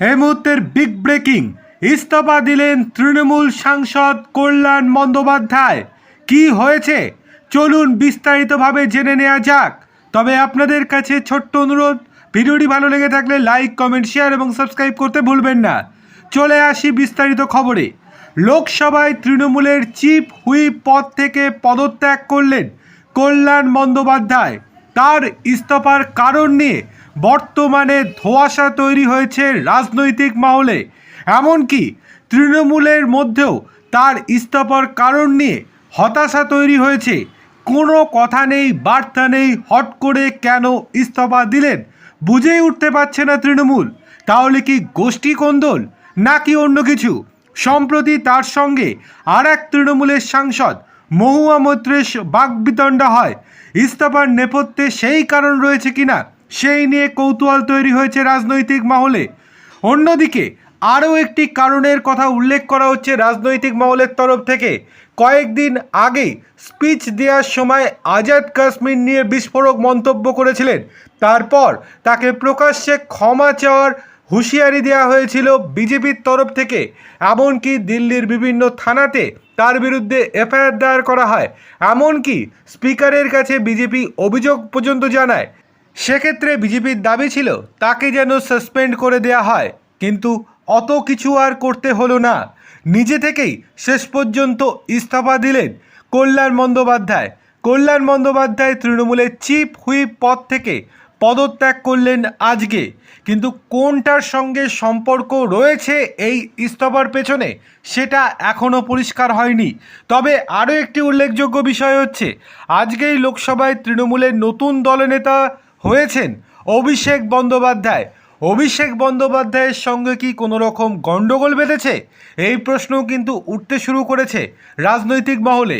এই মুহূর্তের big breaking ইস্তফা দিলেন তৃণমূল সাংসদ কল্যাণ বন্দ্যোপাধ্যায়। কি হয়েছে? চলুন বিস্তারিতভাবে জেনে নেওয়া যাক। তবে আপনাদের কাছে ছোট্ট অনুরোধ, ভিডিওটি ভালো লেগে থাকলে লাইক কমেন্ট শেয়ার এবং সাবস্ক্রাইব করতে ভুলবেন না। চলে আসি বিস্তারিত খবরে। লোকসভায় তৃণমূলের চিফ হুইপ পদ থেকে পদত্যাগ করলেন কল্যাণ বন্দ্যোপাধ্যায়। তার ইস্তফার কারণ নিয়ে বর্তমানে ধোঁয়াশা তৈরি হয়েছে রাজনৈতিক মহলে। এমনকি তৃণমূলের মধ্যেও তার ইস্তফার কারণ নিয়ে হতাশা তৈরি হয়েছে। কোনো কথা নেই, বার্তা নেই, হট করে কেন ইস্তফা দিলেন? বুঝেই উঠতে পারছে না তৃণমূল। তাহলে কি গোষ্ঠী কোন্দল নাকি অন্য কিছু? সম্প্রতি তার সঙ্গে আর এক তৃণমূলের সাংসদ মহুয়া মৈত্রের বাকবিতণ্ডা হয়। ইস্তফার নেপথ্যে সেই কারণ রয়েছে কিনা? সেই নিয়ে কৌতূহল তৈরি হয়েছে রাজনৈতিক মহলে। অন্যদিকে, আরও একটি কারণের কথা উল্লেখ করা হচ্ছে রাজনৈতিক মহলের তরফ থেকে। কয়েকদিন আগেই স্পিচ দেওয়ার সময় আজাদ কাশ্মীর নিয়ে বিস্ফোরক মন্তব্য করেছিলেন। তারপর তাকে প্রকাশ্যে ক্ষমা চাওয়ার হুঁশিয়ারি দেওয়া হয়েছিল বিজেপির তরফ থেকে, এমনকি দিল্লির বিভিন্ন থানাতে তার বিরুদ্ধে এফআইআর দায়ের করা হয়। এমনকি স্পিকারের কাছে বিজেপি অভিযোগ পর্যন্ত জানায়। সেক্ষেত্রে বিজেপির দাবি ছিল, তাকে যেন সাসপেন্ড করে দেয়া হয়। কিন্তু অত কিছু আর করতে হলো না। নিজে থেকেই শেষ পর্যন্ত ইস্তফা দিলেন কল্যাণ বন্দ্যোপাধ্যায়। কল্যাণ বন্দ্যোপাধ্যায় তৃণমূলের চিফ হুইপ পদ থেকে পদত্যাগ করলেন আজকে। কিন্তু কোনটার সঙ্গে সম্পর্ক রয়েছে এই ইস্তফার পেছনে, সেটা এখনও পরিষ্কার হয়নি। তবে আরও একটি উল্লেখযোগ্য বিষয় হচ্ছে, আজকেই লোকসভায় তৃণমূলের নতুন দলনেতা হয়েছেন? অভিষেক বন্দ্যোপাধ্যায়। অভিষেক বন্দ্যোপাধ্যায়ের সঙ্গে কি কোনো রকম গণ্ডগোল বেঁধেছে? এই প্রশ্ন কিন্তু উঠতে শুরু করেছে রাজনৈতিক মহলে।